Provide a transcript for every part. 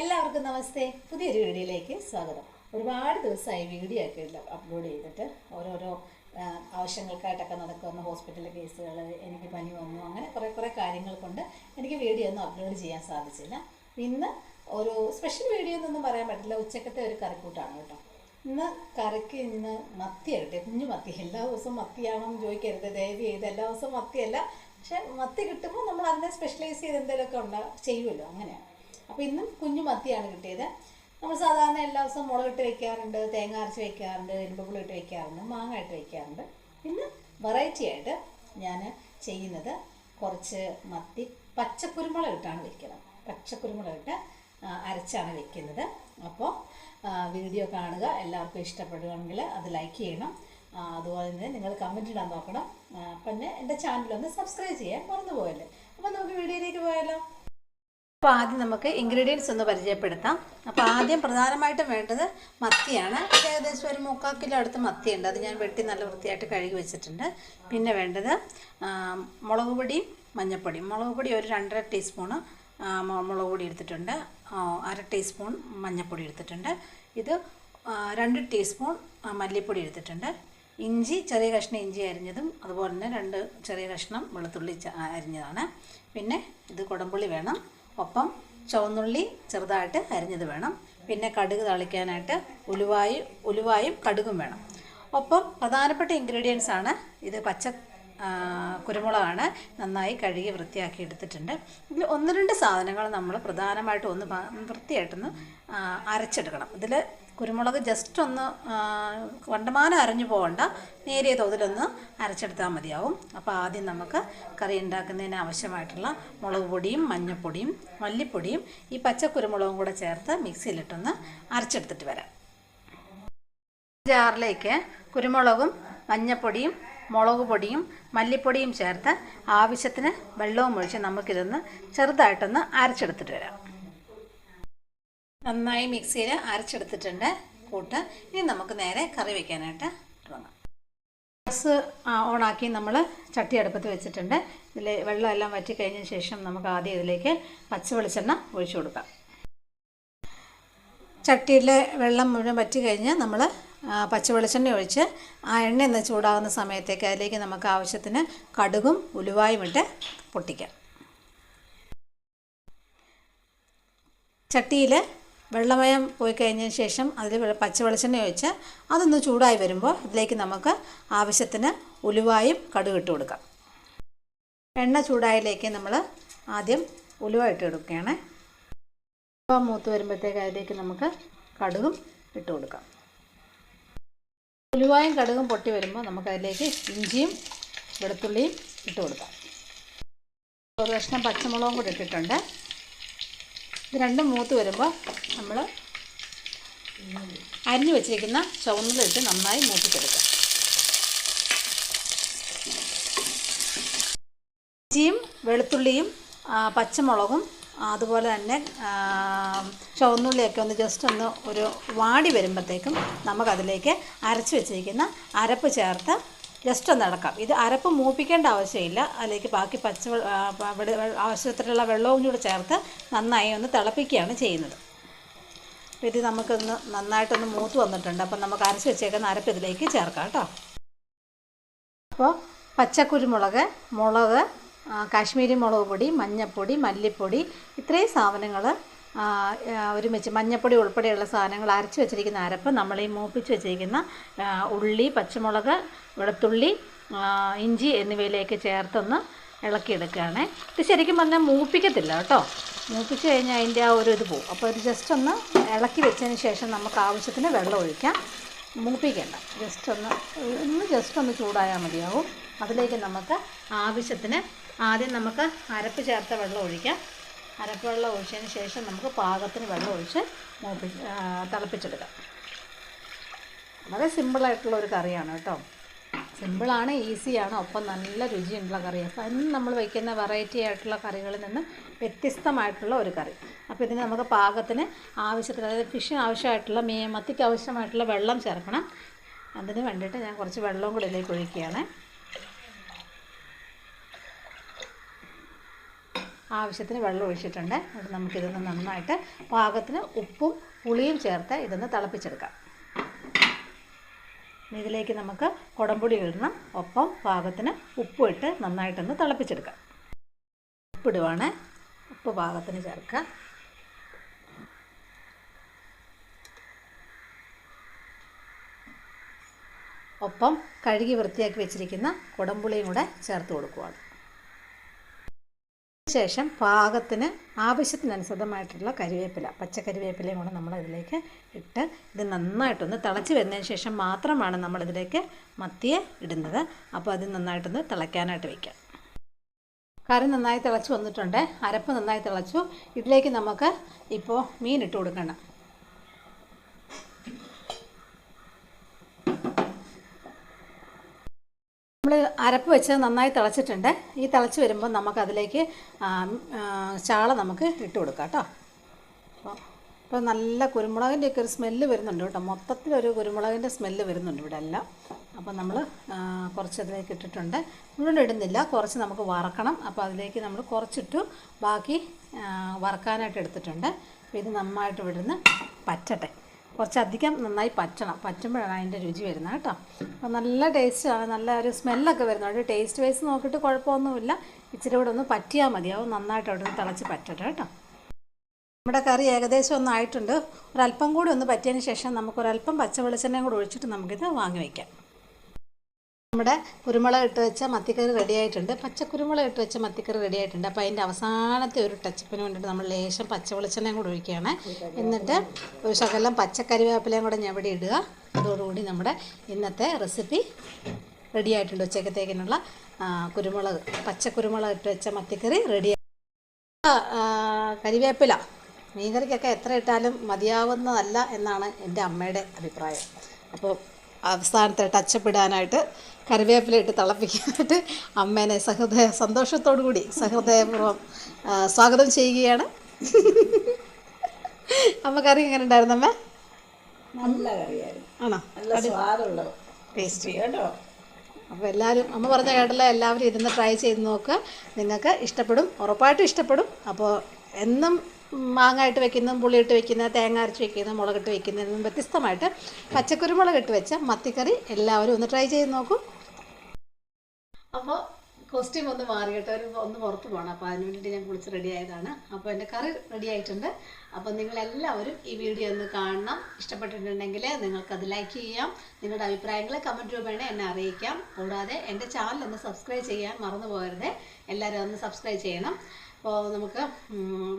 എല്ലാവർക്കും നമസ്തേ. പുതിയൊരു വീഡിയോയിലേക്ക് സ്വാഗതം. ഒരുപാട് ദിവസമായി വീഡിയോ ഒക്കെ അപ്ലോഡ് ചെയ്തിട്ട്. ഓരോരോ ആവശ്യങ്ങൾക്കായിട്ടൊക്കെ നടക്കുന്ന ഹോസ്പിറ്റൽ കേസുകൾ എനിക്ക് പനി വന്നു അങ്ങനെ കുറേ കുറേ കാര്യങ്ങൾ കൊണ്ട് എനിക്ക് വീഡിയോ ഒന്നും അപ്ലോഡ് ചെയ്യാൻ സാധിച്ചില്ല. ഇന്ന് ഒരു സ്പെഷ്യൽ വീഡിയോ എന്നൊന്നും പറയാൻ പറ്റില്ല. ഉച്ചക്കത്തെ ഒരു കറിക്കൂട്ടാണ് കേട്ടോ. ഇന്ന് കറിക്ക് ഇന്ന് മത്തിയാകട്ടെ കുഞ്ഞു മത്തി. എല്ലാ ദിവസവും മത്തിയാണെന്ന് ചോദിക്കരുത്. ദയവ് ചെയ്ത് എല്ലാ ദിവസവും മത്തിയല്ല. പക്ഷെ മത്തി കിട്ടുമ്പോൾ നമ്മൾ അതിനെ സ്പെഷ്യലൈസ് ചെയ്ത് എന്തെങ്കിലുമൊക്കെ ഉണ്ടാ ചെയ്യുമല്ലോ. അങ്ങനെയാണ്. അപ്പോൾ ഇന്നും കുഞ്ഞു മത്തിയാണ് കിട്ടിയത്. നമ്മൾ സാധാരണ എല്ലാ ദിവസവും മുളകിട്ട് വെക്കാറുണ്ട് തേങ്ങ അരച്ച് വെക്കാറുണ്ട് എരുമ്പുകൾ ഇട്ട് വെക്കാറുണ്ട് മാങ്ങ ഇട്ട് വെക്കാറുണ്ട്. ഇന്ന് വെറൈറ്റി ആയിട്ട് ഞാൻ ചെയ്യുന്നത് കുറച്ച് മത്തി പച്ചക്കുരുമുളക് ഇട്ടാണ് വെക്കുന്നത്. പച്ചക്കുരുമുളക് ഇട്ട് അരച്ചാണ് വെക്കുന്നത്. അപ്പോൾ വീഡിയോ കാണുക. എല്ലാവർക്കും ഇഷ്ടപ്പെടുകയാണെങ്കിൽ അത് ലൈക്ക് ചെയ്യണം. അതുപോലെ തന്നെ നിങ്ങൾ കമന്റ് ഇടാൻ നോക്കണം. പിന്നെ എന്റെ ചാനലൊന്ന് സബ്സ്ക്രൈബ് ചെയ്യാൻ മറന്നു പോയല്ലേ അപ്പോൾ നമുക്ക് വീഡിയോയിലേക്ക് പോയാലോ? അപ്പോൾ ആദ്യം നമുക്ക് ഇൻഗ്രീഡിയൻസ് ഒന്ന് പരിചയപ്പെടുത്താം. അപ്പോൾ ആദ്യം പ്രധാനമായിട്ടും വേണ്ടത് മത്തിയാണ്. ഇത് ഏകദേശം ഒരു മുക്കാൽ കിലോ അടുത്ത് മത്തിയുണ്ട്. അത് ഞാൻ വെട്ടി നല്ല വൃത്തിയായിട്ട് കഴുകി വെച്ചിട്ടുണ്ട്. പിന്നെ വേണ്ടത് മുളക് പൊടിയും മഞ്ഞൾപ്പൊടിയും. മുളക് പൊടി ഒരു രണ്ടര ടീസ്പൂണ് മുളക് പൊടി എടുത്തിട്ടുണ്ട്. അര ടീസ്പൂൺ മഞ്ഞൾപ്പൊടി എടുത്തിട്ടുണ്ട്. ഇത് രണ്ട് ടീസ്പൂൺ മല്ലിപ്പൊടി എടുത്തിട്ടുണ്ട്. ഇഞ്ചി ചെറിയ കഷ്ണം ഇഞ്ചി അരിഞ്ഞതും അതുപോലെ തന്നെ രണ്ട് ചെറിയ കഷ്ണം വെളുത്തുള്ളി അരിഞ്ഞതാണ്. പിന്നെ ഇത് കുടംപുള്ളി വേണം. ഒപ്പം ചുവന്നുള്ളി ചെറുതായിട്ട് അരിഞ്ഞത് വേണം. പിന്നെ കടുക് തളിക്കാനായിട്ട് ഉലുവായി ഉലുവായും കടുകും വേണം. ഒപ്പം പ്രധാനപ്പെട്ട ഇൻഗ്രീഡിയൻസ് ആണ് ഇത് പച്ച കുരുമുളകാണ് നന്നായി കഴുകി വൃത്തിയാക്കി എടുത്തിട്ടുണ്ട്. ഇതിൽ ഒന്ന് രണ്ട് സാധനങ്ങൾ നമ്മൾ പ്രധാനമായിട്ടും ഒന്ന് വൃത്തിയായിട്ടൊന്ന് അരച്ചെടുക്കണം. ഇതിൽ കുരുമുളക് ജസ്റ്റ് ഒന്ന് വണ്ടമാനം അരഞ്ഞു പോകണ്ട നേരിയ തോതിലൊന്ന് അരച്ചെടുത്താൽ മതിയാവും. അപ്പോൾ ആദ്യം നമുക്ക് കറി ഉണ്ടാക്കുന്നതിന് ആവശ്യമായിട്ടുള്ള മുളക് പൊടിയും മഞ്ഞൾപ്പൊടിയും മല്ലിപ്പൊടിയും ഈ പച്ചക്കുരുമുളകും കൂടെ ചേർത്ത് മിക്സിയിലിട്ടൊന്ന് അരച്ചെടുത്തിട്ട് വരാം. ജാറിലേക്ക് കുരുമുളകും മഞ്ഞപ്പൊടിയും മുളക് പൊടിയും മല്ലിപ്പൊടിയും ചേർത്ത് ആവശ്യത്തിന് വെള്ളവും ഒഴിച്ച് നമുക്കിതൊന്ന് ചെറുതായിട്ടൊന്ന് അരച്ചെടുത്തിട്ട് വരാം. നന്നായി മിക്സിയിൽ അരച്ചെടുത്തിട്ടുണ്ട് കൂട്ട്. ഇനി നമുക്ക് നേരെ കറി വയ്ക്കാനായിട്ട് തുടങ്ങാം. ഗ്യാസ് ഓണാക്കി നമ്മൾ ചട്ടി അടുപ്പത്ത് വെച്ചിട്ടുണ്ട്. ഇതിൽ വെള്ളമെല്ലാം വറ്റി കഴിഞ്ഞ ശേഷം നമുക്ക് ആദ്യം ഇതിലേക്ക് പച്ച വെളിച്ചെണ്ണ ഒഴിച്ചു കൊടുക്കാം. ചട്ടിയിലെ വെള്ളം മുഴുവൻ വറ്റി കഴിഞ്ഞ് നമ്മൾ പച്ച വെളിച്ചെണ്ണ ഒഴിച്ച് ആ എണ്ണ ഒന്ന് ചൂടാകുന്ന സമയത്തേക്ക് അതിലേക്ക് നമുക്ക് ആവശ്യത്തിന് കടുകും ഉലുവായും ഇട്ട് പൊട്ടിക്കാം. ചട്ടിയിൽ വെള്ളമയം പോയി കഴിഞ്ഞതിന് ശേഷം അതിൽ പച്ചവെളിച്ചെണ്ണ പച്ച വെളിച്ചെണ്ണ ഒഴിച്ച് അതൊന്ന് ചൂടായി വരുമ്പോൾ ഇതിലേക്ക് നമുക്ക് ആവശ്യത്തിന് ഉലുവായും കടുക് ഇട്ട് കൊടുക്കാം. എണ്ണ ചൂടായതിലേക്ക് നമ്മൾ ആദ്യം ഉലുവ ഇട്ട് കൊടുക്കുകയാണ്. ഉലുവ മൂത്ത് വരുമ്പോഴത്തേക്ക് അതിലേക്ക് നമുക്ക് കടുകും ഇട്ട് കൊടുക്കാം. ഉലുവായും കടുകും പൊട്ടി വരുമ്പോൾ നമുക്ക് അതിലേക്ക് ഇഞ്ചിയും വെളുത്തുള്ളിയും ഇട്ട് കൊടുക്കാം. ഒരു കഷ്ണം പച്ചമുളകും കൂടി ഇട്ടിട്ടുണ്ട്. ഇത് രണ്ടും മൂത്ത് വരുമ്പോൾ നമ്മൾ അരിഞ്ഞു വെച്ചിരിക്കുന്ന ചുവന്നിലിട്ട് നന്നായി മൂപ്പിച്ചെടുക്കാം. ഇഞ്ചിയും വെളുത്തുള്ളിയും പച്ചമുളകും അതുപോലെ തന്നെ ചുവന്നുള്ളിയൊക്കെ ഒന്ന് ജസ്റ്റ് ഒന്ന് ഒരു വാടി വരുമ്പോഴത്തേക്കും നമുക്കതിലേക്ക് അരച്ച് വെച്ചിരിക്കുന്ന അരപ്പ് ചേർത്ത് ജസ്റ്റ് ഒന്ന് ഇളക്കാം ഇത് അരപ്പ് മൂപ്പിക്കേണ്ട ആവശ്യമില്ല. അതിലേക്ക് ബാക്കി പച്ച ആവശ്യത്തിലുള്ള വെള്ളവും കൂടി ചേർത്ത് നന്നായി ഒന്ന് തിളപ്പിക്കുകയാണ് ചെയ്യുന്നത്. ഇത് നമുക്കൊന്ന് നന്നായിട്ടൊന്ന് മൂത്ത് വന്നിട്ടുണ്ട്. അപ്പം നമുക്ക് അരച്ച് വെച്ചേക്കുന്ന അരപ്പ് ഇതിലേക്ക് ചേർക്കാം കേട്ടോ. അപ്പോൾ പച്ചക്കുരുമുളക് മുളക് കാശ്മീരി മുളക് പൊടി മഞ്ഞൾപ്പൊടി മല്ലിപ്പൊടി ഇത്രയും സാധനങ്ങൾ ഒരുമിച്ച് മഞ്ഞപ്പൊടി ഉൾപ്പെടെയുള്ള സാധനങ്ങൾ അരച്ച് വെച്ചിരിക്കുന്ന അരപ്പ് നമ്മൾ ഈ മൂപ്പിച്ച് വെച്ചിരിക്കുന്ന ഉള്ളി പച്ചമുളക് വെളുത്തുള്ളി ഇഞ്ചി എന്നിവയിലേക്ക് ചേർത്തൊന്ന് ഇളക്കിയെടുക്കുകയാണേ. ഇത് ശരിക്കും പറഞ്ഞാൽ മൂപ്പിക്കത്തില്ല കേട്ടോ. മൂപ്പിച്ച് കഴിഞ്ഞാൽ അതിന്റെ ആ ഒരു ഇത് പോവും. അപ്പോൾ ഇത് ജസ്റ്റ് ഒന്ന് ഇളക്കി വെച്ചതിന് ശേഷം നമുക്ക് ആവശ്യത്തിന് വെള്ളം ഒഴിക്കാം. മൂപ്പിക്കേണ്ട. ജസ്റ്റ് ഒന്ന് ഒന്ന് ജസ്റ്റ് ഒന്ന് ചൂടായാൽ മതിയാവും. അതിലേക്ക് നമുക്ക് ആവശ്യത്തിന് ആദ്യം നമുക്ക് അരപ്പ് ചേർത്ത വെള്ളം ഒഴിക്കാം. അരപ്പ് വെള്ളം ഒഴിച്ചതിന് ശേഷം നമുക്ക് പാകത്തിന് വെള്ളം ഒഴിച്ച് മൂപ്പി തിളപ്പിച്ചെടുക്കാം. വളരെ സിമ്പിളായിട്ടുള്ള ഒരു കറിയാണ് കേട്ടോ. സിമ്പിളാണ് ഈസിയാണ് ഒപ്പം നല്ല രുചിയുള്ള കറിയാണ് ഇന്ന് നമ്മൾ വയ്ക്കുന്ന വെറൈറ്റി ആയിട്ടുള്ള കറികളിൽ നിന്ന് വ്യത്യസ്തമായിട്ടുള്ള ഒരു കറി. അപ്പോൾ ഇതിന് നമുക്ക് പാകത്തിന് ആവശ്യത്തിന് അതായത് ഫിഷിന് ആവശ്യമായിട്ടുള്ള മീൻ മത്തിക്ക് ആവശ്യമായിട്ടുള്ള വെള്ളം ചേർക്കണം. അതിന് വേണ്ടിയിട്ട് ഞാൻ കുറച്ച് വെള്ളവും കൂടി ഇതിലേക്ക് ഒഴിക്കുകയാണ്. ആവശ്യത്തിന് വെള്ളം ഒഴിച്ചിട്ടുണ്ട്. അത് നമുക്കിതൊന്ന് നന്നായിട്ട് പാകത്തിന് ഉപ്പും പുളിയും ചേർത്ത് ഇതൊന്ന് തിളപ്പിച്ചെടുക്കാം. ഇതിലേക്ക് നമുക്ക് കുടംപൊടി ഇടണം. ഒപ്പം പാകത്തിന് ഉപ്പും ഇട്ട് നന്നായിട്ടൊന്ന് തിളപ്പിച്ചെടുക്കാം. ഉപ്പിടുവാണ് ഉപ്പ് പാകത്തിന് ചേർക്കുക. ഒപ്പം കഴുകി വൃത്തിയാക്കി വെച്ചിരിക്കുന്ന കുടംപുളിയും കൂടെ ചേർത്ത് കൊടുക്കുവാണ്. ശേഷം പാകത്തിന് ആവശ്യത്തിനനുസൃതമായിട്ടുള്ള കരിവേപ്പില പച്ചക്കരിവേപ്പിലയും കൂടെ നമ്മൾ ഇതിലേക്ക് ഇട്ട് ഇത് നന്നായിട്ടൊന്ന് തിളച്ച് വരുന്നതിന് ശേഷം മാത്രമാണ് നമ്മളിതിലേക്ക് മത്തിയെ ഇടുന്നത്. അപ്പോൾ അത് നന്നായിട്ടൊന്ന് തിളയ്ക്കാനായിട്ട് വയ്ക്കാം കറി നന്നായി തിളച്ച് വന്നിട്ടുണ്ട്. അരപ്പ് നന്നായി തിളച്ചു. ഇതിലേക്ക് നമുക്ക് ഇപ്പോൾ മീൻ ഇട്ട് കൊടുക്കണം. അരപ്പ് വെച്ച് നന്നായി തിളച്ചിട്ടുണ്ട്. ഈ തിളച്ച് വരുമ്പോൾ നമുക്കതിലേക്ക് ചാള നമുക്ക് ഇട്ട് കൊടുക്കാം കേട്ടോ. അപ്പോൾ ഇപ്പോൾ നല്ല കുരുമുളകിന്റെ ഒക്കെ ഒരു സ്മെല്ല് വരുന്നുണ്ട് കേട്ടോ. മൊത്തത്തിലൊരു കുരുമുളകിന്റെ സ്മെല്ല് വരുന്നുണ്ട് ഇവിടെ എല്ലാം. അപ്പോൾ നമ്മൾ കുറച്ച് അതിലേക്ക് ഇട്ടിട്ടുണ്ട്. മുഴുവൻ ഇടുന്നില്ല. കുറച്ച് നമുക്ക് വറക്കണം. അപ്പോൾ അതിലേക്ക് നമ്മൾ കുറച്ചിട്ടു ബാക്കി വറക്കാനായിട്ട് എടുത്തിട്ടുണ്ട്. അപ്പോൾ ഇത് നന്നായിട്ട് ഇവിടുന്ന് പറ്റട്ടെ. കുറച്ചധികം നന്നായി പറ്റണം. പറ്റുമ്പോഴാണ് അതിന്റെ രുചി വരുന്നത് കേട്ടോ. അപ്പോൾ നല്ല ടേസ്റ്റാണ് നല്ല ഒരു സ്മെല്ലൊക്കെ വരുന്നുണ്ട്. ടേസ്റ്റ് വൈസ് നോക്കിയിട്ട് കുഴപ്പമൊന്നുമില്ല. ഇച്ചിരി കൂടെ ഒന്ന് പറ്റിയാൽ മതിയാവും നന്നായിട്ട് അവിടെ നിന്ന് തിളച്ച് പറ്റട്ടെ കേട്ടോ. നമ്മുടെ കറി ഏകദേശം ഒന്നായിട്ടുണ്ട് ഒരല്പം കൂടി ഒന്ന് പറ്റിയതിന് ശേഷം നമുക്കൊരല്പം പച്ച വെളിച്ചെണ്ണയും കൂടി ഒഴിച്ചിട്ട് നമുക്കിത് വാങ്ങി വയ്ക്കാം. നമ്മുടെ കുരുമുളക് ഇട്ട് വെച്ച മത്തിക്കറി റെഡി ആയിട്ടുണ്ട്. പച്ച കുരുമുളക് ഇട്ട് വെച്ച മത്തിക്കറി റെഡി ആയിട്ടുണ്ട്. അപ്പോൾ അതിന്റെ അവസാനത്തെ ഒരു ടച്ചപ്പിന് വേണ്ടിയിട്ട് നമ്മൾ ലേശം പച്ച വെളിച്ചെണ്ണയും കൂടെ ഒഴിക്കുകയാണ്. എന്നിട്ട് ഒരു ശകലം പച്ചക്കറിവേപ്പിലയും കൂടെ ഞാൻ ഇവിടെ ഇടുക. അതോടുകൂടി നമ്മുടെ ഇന്നത്തെ റെസിപ്പി റെഡി ആയിട്ടുണ്ട്. ഉച്ചക്കത്തേക്കിനുള്ള കുരുമുളക് പച്ചക്കുരുമുളക് ഇട്ട് വെച്ച മത്തിക്കറി റെഡി കരിവേപ്പില. മീൻകറിക്കൊക്കെ എത്ര ഇട്ടാലും മതിയാവുന്നതല്ല എന്നാണ് എന്റെ അമ്മയുടെ അഭിപ്രായം. അപ്പോൾ അവസാനത്തെ ടച്ചപ്പ് ഇടാനായിട്ട് കറിവേപ്പില ഇട്ട് തിളപ്പിക്കാനായിട്ട് അമ്മേനെ സഹൃദയ സന്തോഷത്തോടു കൂടി സഹൃദയപൂർവം സ്വാഗതം ചെയ്യുകയാണ്. അമ്മ കറി എങ്ങനെ ഉണ്ടായിരുന്നു അമ്മ? നല്ല കറിയായിരുന്നു. ആണോ? നല്ല സ്വാദുള്ള ടേസ്റ്റ്. കേട്ടോ? അപ്പോൾ എല്ലാവരും അമ്മ പറഞ്ഞ കേട്ടല്ലോ എല്ലാവരും ഇരുന്ന് ട്രൈ ചെയ്ത് നോക്കുക നിങ്ങൾക്ക് ഇഷ്ടപ്പെടും ഉറപ്പായിട്ടും ഇഷ്ടപ്പെടും. അപ്പോൾ എന്നും മാങ്ങായിട്ട് വെക്കുന്നതും പുളിയിട്ട് വെക്കുന്നത് തേങ്ങ അരച്ച് വെക്കുന്നതും മുളകിട്ട് വെക്കുന്നതും വ്യത്യസ്തമായിട്ട് പച്ചക്കുരുമുളക് ഇട്ട് വെച്ച മത്തിക്കറി എല്ലാവരും ഒന്ന് ട്രൈ ചെയ്ത് നോക്കൂ. അപ്പോൾ കോസ്റ്റ്യൂം ഒന്ന് മാറി കേട്ടോ. ഒരു ഒന്ന് പുറത്ത് പോകണം അപ്പോൾ അതിന് വേണ്ടിയിട്ട് ഞാൻ കുളിച്ച് റെഡി ആയതാണ്. അപ്പോൾ എന്റെ കറി റെഡി ആയിട്ടുണ്ട്. അപ്പോൾ നിങ്ങളെല്ലാവരും ഈ വീഡിയോ ഒന്ന് കാണണം. ഇഷ്ടപ്പെട്ടിട്ടുണ്ടെങ്കിൽ നിങ്ങൾക്കത് ലൈക്ക് ചെയ്യാം. നിങ്ങളുടെ അഭിപ്രായങ്ങൾ കമന്റ് രൂപേണ എന്നെ അറിയിക്കാം. കൂടാതെ എന്റെ ചാനൽ ഒന്ന് സബ്സ്ക്രൈബ് ചെയ്യാൻ മറന്നു പോകരുത്. എല്ലാവരും ഒന്ന് സബ്സ്ക്രൈബ് ചെയ്യണം. അപ്പോൾ നമുക്ക്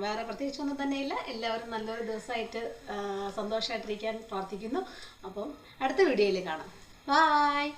വേറെ പ്രത്യേകിച്ചൊന്നും തന്നെയില്ല. എല്ലാവരും നല്ലൊരു ദിവസമായിട്ട് സന്തോഷമായിട്ടിരിക്കാൻ പ്രാർത്ഥിക്കുന്നു. അപ്പം അടുത്ത വീഡിയോയിൽ കാണാം. ബായ്